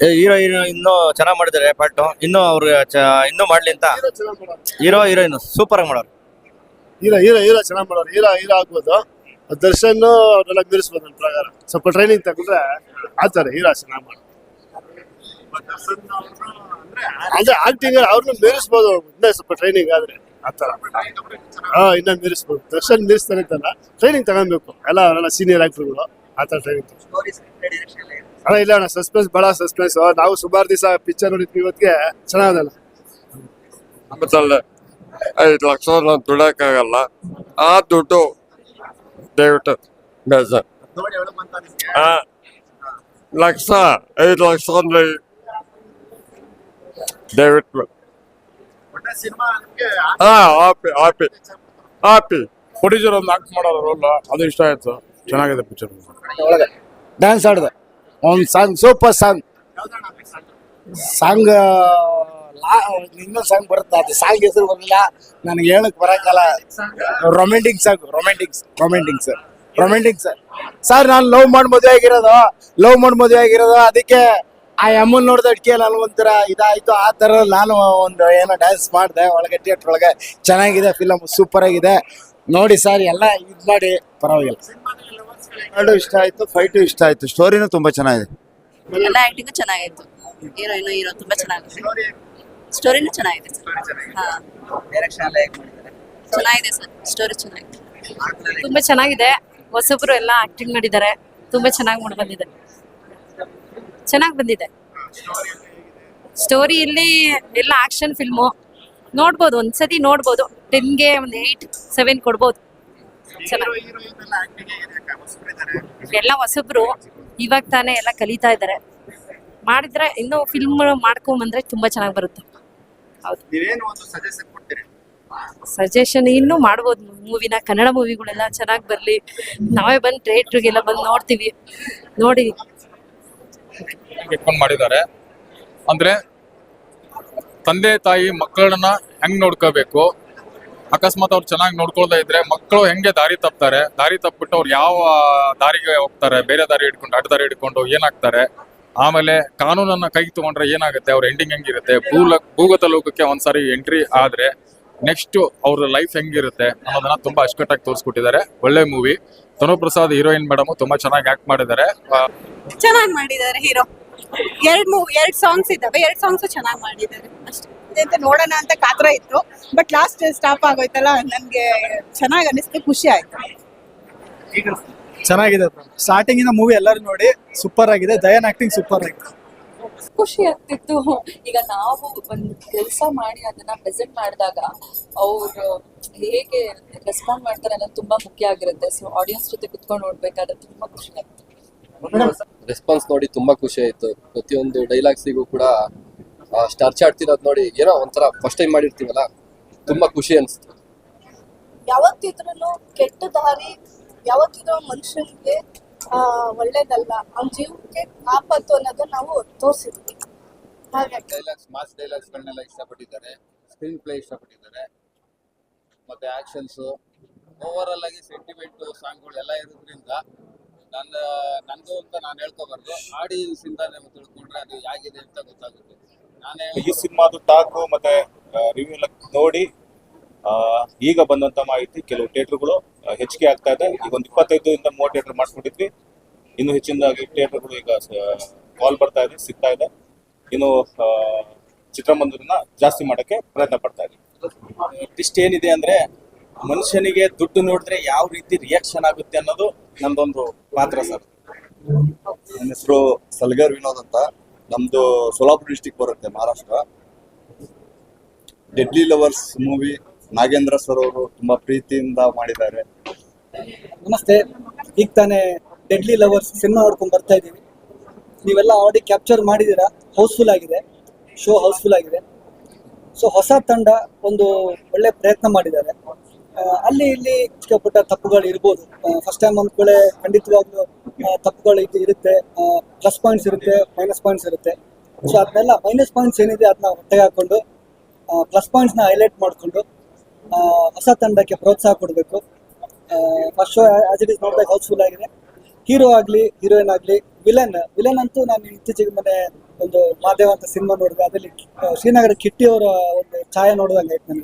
Hero hero ಇನ್ನೂ ಚೆನ್ನಾಗಿ ಮಾಡಿದ್ದಾರೆ ಬಟ್ ಇನ್ನೂ ಅವ್ರು ಚ- ಇನ್ನೂ ಮಾಡ್ಲಿ ಅಂತ. ಹೀರೋ ಹೀರೋಯಿನ್ ಸೂಪರ್ ಆಗಿ ಮಾಡೋರು. ಹೀರೋ ಹೀರೋ ಹೀರೋ ಚೆನ್ನಾಗಿ ಮಾಡೋರು. ಹೀರೋ ಹೀರೋ ಆಗ್ಬೋದು. ದರ್ಶನ್ ಅವರೆಲ್ಲ ಮೀರಿಸ್ಬೋದು ನನ್ನ ಪ್ರಕಾರ. ಸ್ವಲ್ಪ ಟ್ರೈನಿಂಗ್ ತಗೊಂಡ್ರೆ ಆತಾರೆ ಹೀರೋ ಚೆನ್ನಾಗಿ ಮಾಡೋರು. ಅಂದ್ರೆ ಆಕ್ಟಿಂಗ್ ಅವ್ರನ್ನ ಮೀರಿಸ್ಬೋದು ಇನ್ನೂ ಸ್ವಲ್ಪ ಟ್ರೈನಿಂಗ್ ಆದ್ರೆ ಆತರ. ಹಾ ಇನ್ನ ಮೀರಿಸ್ಬೋದು ದರ್ಶನ್ ಮೀರಿಸ್ತಾನೆ ಅಂತಲ್ಲ ಟ್ರೈನಿಂಗ್ ತಗೊಬೇಕು. ಎಲ್ಲ ಅವರೆಲ್ಲ ಸೀನಿಯರ್ ಆಕ್ಟರ್ಗಳು ಆತರ ಟ್ರೈನಿಂಗ್ ಅಣ್ಣ ಇಲ್ಲ ಅಣ್ಣ ಸಸ್ಪೆನ್ಸ್ ಬಹಳ ಸಸ್ಪೆನ್ಸ್ ನಾವು ಸುಮಾರು ದಿವಸ ಪಿಕ್ಚರ್ ನೋಡಿದ್ವಿ ಇವತ್ತಿಗೆ ಚೆನ್ನಾಗದಲ್ಲ? ಆಮೇಲೆ ಐದು ಲಕ್ಷ ದುಡಕ್ಕಾಗಲ್ಲ ಆ ದುಡ್ಡು ದಯವಿಟ್ಟು ಬೇಸ ಆ ಲಕ್ಷ ಐದು ಲಕ್ಷ ಅಂದ್ರೆ ದಯವಿಟ್ಟು. ಹಾ ಆಪಿ ಆಪಿ. ಆಪಿ. ಪ್ರೊಡ್ಯೂಸರ್ ಒಂದು ಆಕ್ಟ್ ಮಾಡೋದ್ರಲ್ಲ ರೋಲ್ ಅದು ಇಷ್ಟ ಆಯ್ತು. ಚೆನ್ನಾಗಿದೆ ಪಿಕ್ಚರ್ ಡ್ಯಾನ್ಸ್ ಆಡಿದೆ. ಒಂದು ಸಾಂಗ್, ಸೂಪರ್ ಸಾಂಗ್. ಸಾಂಗ್ ಇನ್ನೊಂದು ಸಾಂಗ್ ಬರುತ್ತೆ. ಅದು ಸಾಂಗ್ ಹೆಸರು ಬರಲಿಲ್ಲ ನನಗೆ ಹೇಳಕ್ ಬರಕಲ್ಲ romantic song romantics romantics romantic sir sir ನಾನು ಲವ್ ಮಾಡಿ ಮದುವೆ ಆಗಿರೋದು. ಲವ್ ಮಾಡಿ ಮದುವೆ ಆಗಿರೋದು. ಅದಕ್ಕೆ ಆ ಅಮ್ಮನ್ ನೋಡಿದ ಅಡ್ಕೆ ನಾನು ಒಂಥರ ಇದಾಯ್ತು. ಆ ತರ ನಾನು ಒಂದು ಏನೋ ಡ್ಯಾನ್ಸ್ ಮಾಡಿದೆ. ಒಳಗೆ ಥಿಯೇಟ್ರ್ ಒಳಗೆ. ಚೆನ್ನಾಗಿದೆ ಫಿಲಮ್ ಸೂಪರ್ ಆಗಿದೆ. ನೋಡಿ ಸರ್ ಎಲ್ಲ ಇದು ಮಾಡಿ. ಪರವಾಗಿಲ್ಲ. ಎರಡು ಇಷ್ಟ ಆಯ್ತು ಫೈಟು ಇಷ್ಟ ಆಯ್ತು. ಸ್ಟೋರಿನೂ ತುಂಬಾ ಚೆನ್ನಾಗಿದೆ. ಎಲ್ಲ ಆಕ್ಟಿಂಗ್ ಚೆನ್ನಾಗಿತ್ತು ಹೀರೋಯಿನ್ ಹೀರೋ ತುಂಬಾ ಚೆನ್ನಾಗಿದೆ. ಸ್ಟೋರಿನೂ ಚೆನ್ನಾಗಿದೆ ಸರ್ ಹಾ. ಚೆನ್ನಾಗಿದೆ ಸರ್ ಸ್ಟೋರಿ ಚೆನ್ನಾಗಿದೆ. ತುಂಬಾ ಚೆನ್ನಾಗಿದೆ. ಹೊಸಬ್ರು ಎಲ್ಲ ಆಕ್ಟಿಂಗ್ ಮಾಡಿದ್ದಾರೆ. ತುಂಬಾ ಚೆನ್ನಾಗಿ ಮೂಡ್ ಬಂದಿದೆ. ಚೆನ್ನಾಗಿ ಬಂದಿದೆ. ಸ್ಟೋರಿ ಇಲ್ಲಿ ಎಲ್ಲ ಆಕ್ಷನ್ ಫಿಲ್ಮು ನೋಡ್ಬೋದು ಒಂದ್ಸತಿ ನೋಡ್ಬೋದು. ಟೆನ್ಗೆ ಒಂದು ಏಯ್ಟ್ ಸೆವೆನ್ ಕೊಡ್ಬೋದು. ಎಲ್ಲ ಹೊಸಬ್ರು ಇವಾಗ ತಾನೇ ಎಲ್ಲ ಕಲಿತಾ ಇದ್ದಾರೆ. ಮಾಡಿದ್ರೆ ಇನ್ನೂ ಫಿಲ್ಮ್ ಮಾಡ್ಕೊಂಬಂದ್ರೆ ತುಂಬಾ ಚೆನ್ನಾಗಿ ಬರುತ್ತೆ. ಸಜೆಷನ್ ಇನ್ನೂ ಮಾಡ್ಬೋದು. ಮೂವಿನ ಕನ್ನಡ ಮೂವಿಗಳೆಲ್ಲ ಚೆನ್ನಾಗಿ ಬರಲಿ. ನಾವೇ ಬಂದು ಥಿಯೇಟ್ರಿಗೆಲ್ಲ ಬಂದು ನೋಡ್ತೀವಿ. ನೋಡಿ. ಇಟ್ಕೊಂಡು ಮಾಡಿದ್ದಾರೆ. ಅಂದ್ರೆ ತಂದೆ ತಾಯಿ ಮಕ್ಕಳನ್ನ ಹೆಂಗ್ ನೋಡ್ಕೋಬೇಕು? ಅಕಸ್ಮಾತ್ ಅವ್ರು ಚೆನ್ನಾಗಿ ನೋಡ್ಕೊಳ್ತಾ ಇದ್ರೆ ಮಕ್ಕಳು ಹೆಂಗೆ ದಾರಿ ತಪ್ತಾರೆ? ದಾರಿ ತಪ್ಪಿಬಿಟ್ಟು ಅವ್ರು ಯಾವ ದಾರಿಗೆ ಹೋಗ್ತಾರೆ? ಬೇರೆ ದಾರಿ ಹಿಡ್ಕೊಂಡು, ಅಡ್ಡ ದಾರಿ ಹಿಡ್ಕೊಂಡು ಏನಾಗ್ತಾರೆ? ಆಮೇಲೆ ಕಾನೂನನ್ನ ಕೈಗೆ ತಗೊಂಡ್ರೆ ಏನಾಗುತ್ತೆ? ಅವ್ರ ಎಂಡಿಂಗ್ ಹೆಂಗಿರುತ್ತೆ? ಭೂಲ ಭೂಗತ ಲೋಕಕ್ಕೆ ಒಂದ್ಸಾರಿ ಎಂಟ್ರಿ ಆದ್ರೆ ನೆಕ್ಸ್ಟ್ ಅವ್ರ ಲೈಫ್ ಹೆಂಗಿರುತ್ತೆ ಅನ್ನೋದನ್ನ ತುಂಬಾ ಅಚ್ಚುಕಟ್ಟಾಗಿ ತೋರಿಸ್ಕೊಟ್ಟಿದ್ದಾರೆ. ಒಳ್ಳೆ movie Tanu Prasad heroine madam ತುಂಬಾ ಚೆನ್ನಾಗಿ ಆಕ್ಟ್ ಮಾಡಿದ್ದಾರೆ. ಚೆನ್ನಾಗಿ ಮಾಡಿದ್ದಾರೆ ಹೀರೋ. ಎರಡು ಮೂವ್ ಎರಡ್ ಸಾಂಗ್ಸ್ ಇದ್ದಾವೆ. ಎರಡು ಸಾಂಗ್ಸ್ ಚೆನ್ನಾಗಿ ಮಾಡಿದ್ದಾರೆ. ಅಷ್ಟೇ. ಅಂತ ನೋಡೋಣ ಅಂತ ಕಾತರ ಇತ್ತು. ಬಟ್ ಲಾಸ್ಟ್ ಸ್ಟಾಪ್ ಆಗೋಯ್ತಲ್ಲ ನನ್ಗೆ ಚೆನ್ನಾಗಿ ಅನಿಸ್ತು ಖುಷಿ ಆಯ್ತು. ಚೆನ್ನಾಗಿದೆ. ಸ್ಟಾರ್ಟಿಂಗ್ ಇಂದ ಮೂವಿ ಎಲ್ಲರೂ ನೋಡಿ ಸೂಪರ್ ಆಗಿದೆ. ದಯನ್ ಆಕ್ಟಿಂಗ್ ಸೂಪರ್ ಆಗಿದೆ ಖುಷಿ ಆಗ್ತಿತ್ತು. ಈಗ ನಾವು ಒಂದು ಕೆಲಸ ಮಾಡಿ ಅದನ್ನ ಪ್ರೆಸೆಂಟ್ ಮಾಡಿದಾಗ ಅವರು ಹೇಗೆ ರೆಸ್ಪಾಂಡ್ ಮಾಡ್ತಾರೆ ಅನ್ನೋದು ತುಂಬಾ ಮುಖ್ಯ ಆಗಿರುತ್ತೆ. ಸೊ ಆಡಿಯನ್ಸ್ ಜೊತೆ ಕುತ್ಕೊಂಡು ನೋಡ್ಬೇಕಾದ್ರೆ ತುಂಬಾ ಖುಷಿ ಆಗ್ತದೆ ರೆಸ್ಪಾನ್ಸ್ ನೋಡಿ ತುಂಬಾ ಖುಷಿ ಆಯ್ತು. ಪ್ರತಿಯೊಂದು ಡೈಲಾಗ್ಸಿಗೂ ಕೂಡ ಸ್ಟಾರ್ ಆಡ್ತಿರೋದ್ ನೋಡಿ ಏನೋ ಒಂಥರ ಫಸ್ಟ್ ಟೈಮ್ ಮಾಡಿರ್ತೀವಲ್ಲ ತುಂಬಾ ಖುಷಿ ಅನ್ಸ್ತು ಯಾವತ್ತಿದ್ರೂ ಕೆಟ್ಟ ದಾರಿ ಯಾವತ್ತಿದ್ರೂ ಮನುಷ್ಯನಿಗೆ ಆ, ಒಳ್ಳೇದಲ್ಲ. ಅವ್ನ ಜೀವಕ್ಕೆ ಆಪತ್ತು ಅನ್ನೋದನ್ನ ನಾವು ತೋರಿಸಿದ್ವಿ. ಡೈಲಾಗ್ಸ್ ಮಾಸ್ ಡೈಲಾಗ್ಸ್ ಗಳನ್ನೆಲ್ಲ ಇಷ್ಟಪಟ್ಟಿದ್ದಾರೆ. ಸ್ಕ್ರೀನ್ ಪ್ಲೇ ಇಷ್ಟಪಟ್ಟಿದ್ದಾರೆ. ಮತ್ತೆ ಆಕ್ಷನ್ಸ್ ಓವರ್ ಆಲ್ ಆಗಿ ಸೆಂಟಿಮೆಂಟ್ ಸಾಂಗ್ಗಳು ಎಲ್ಲ ಇರೋದ್ರಿಂದ ನನ್ನ ನಂದು ಅಂತ ನಾನು ಹೇಳ್ಕೊಬಾರ್ದು. ಆಡಿಯನ್ಸ್ ಇಂದ ನೀವು ತಿಳ್ಕೊಂಡ್ರೆ ಅದು ಹೇಗಿದೆ ಅಂತ ಗೊತ್ತಾಗುತ್ತೆ. ಈ ಸಿನಿಮಾದು ಟಾಕು ಮತ್ತೆ ರಿವ್ಯೂ ಎಲ್ಲ ನೋಡಿ ಆ, ಈಗ ಬಂದಂತ ಮಾಹಿತಿ ಕೆಲವು ಥಿಯೇಟರ್ಗಳು ಹೆಚ್ಚಿಗೆ ಆಗ್ತಾ ಇದೆ. ಈಗ ಒಂದು ಇಪ್ಪತ್ತೈದು ಇಂದ ಮೂವತ್ತು ಥಿಯೇಟರ್ ಮಾಡ್ಕೊಂಡಿದ್ವಿ ಇನ್ನು ಹೆಚ್ಚಿನದಾಗಿ ಥಿಯೇಟರ್ಗಳು ಈಗ ಕಾಲ್ ಬರ್ತಾ ಇದೆ ಸಿಗ್ತಾ ಇದೆ. ಇನ್ನು ಆ, ಚಿತ್ರಮಂದಿರನ ಜಾಸ್ತಿ ಮಾಡಕ್ಕೆ ಪ್ರಯತ್ನ ಪಡ್ತಾ ಇದೆ. ಇಷ್ಟ ಏನಿದೆ ಅಂದ್ರೆ ಮನುಷ್ಯನಿಗೆ ದುಡ್ಡು ನೋಡಿದ್ರೆ ಯಾವ ರೀತಿ ರಿಯಾಕ್ಷನ್ ಆಗುತ್ತೆ ಅನ್ನೋದು ನಂದೊಂದು ಪಾತ್ರ ಸರ್. ನನ್ನ ಹೆಸರು ಸಲ್ಗರ್ ವಿನೋದ್ ಅಂತ. ನಮ್ದು ಸೋಲಾಪುರ ಡಿಸ್ಟಿಕ್ ಬರುತ್ತೆ, Maharashtra. Deadly lovers movie Nagendra sir ಅವರು ತುಂಬಾ ಪ್ರೀತಿಯಿಂದ ಮಾಡಿದ್ದಾರೆ. ನಮಸ್ತೆ. ಈಗ ತಾನೇ ಡೆಡ್ಲಿ ಲವರ್ಸ್ ಸಿನಿಮಾ ನೋಡ್ಕೊಂಡು ಬರ್ತಾ ಇದ್ದೀವಿ. ನೀವೆಲ್ಲ ಆಲ್ರೆಡಿ ಕ್ಯಾಪ್ಚರ್ ಮಾಡಿದ್ದೀರಾ? ಹೌಸ್ಫುಲ್ ಆಗಿದೆ. ಶೋ ಹೌಸ್ಫುಲ್ ಆಗಿದೆ. ಸೊ ಹೊಸ ತಂಡ ಒಂದು ಒಳ್ಳೆ ಪ್ರಯತ್ನ ಮಾಡಿದ್ದಾರೆ. ಅಲ್ಲಿ ಇಲ್ಲಿ ಚಿಕ್ಕ ಪುಟ್ಟ ತಪ್ಪುಗಳು ಇರ್ಬೋದು. ಫಸ್ಟ್ ಟೈಮ್ ಅಂದ್ಕೊಳ್ಳೆ ಖಂಡಿತವಾಗ್ಲೂ ತಪ್ಪುಗಳು ಇದು ಇರುತ್ತೆ ಪ್ಲಸ್ ಪಾಯಿಂಟ್ಸ್ ಇರುತ್ತೆ ಮೈನಸ್ ಪಾಯಿಂಟ್ಸ್ ಇರುತ್ತೆ. ಸೊ ಅದನ್ನೆಲ್ಲ ಮೈನಸ್ ಪಾಯಿಂಟ್ಸ್ ಏನಿದೆ ಅದನ್ನ ಹೊಟ್ಟೆಗೆ ಹಾಕೊಂಡು ಪ್ಲಸ್ ಪಾಯಿಂಟ್ಸ್ನ ಹೈಲೈಟ್ ಮಾಡಿಕೊಂಡು ಹೊಸ ತಂಡಕ್ಕೆ ಪ್ರೋತ್ಸಾಹ ಕೊಡಬೇಕು. First show as it is ನೋಡಿದಾಗ ಹೌಸ್ಫುಲ್ ಆಗಿದೆ. ಹೀರೋ ಆಗಲಿ ಹೀರೋಯಿನ್ ಆಗಲಿ ವಿಲನ್ ವಿಲನ್ ಅಂತೂ ನಾನು ಇತ್ತೀಚೆಗೆ ಮೊನ್ನೆ ಒಂದು ಮಾದೇವ ಅಂತ ಸಿನಿಮಾ ನೋಡಿದೆ. ಅದರಲ್ಲಿ ಶ್ರೀನಗರ ಕಿಟ್ಟಿ ಅವರ ಒಂದು ಛಾಯೆ ನೋಡಿದಂಗೆ ಆಯ್ತು ನನಗೆ.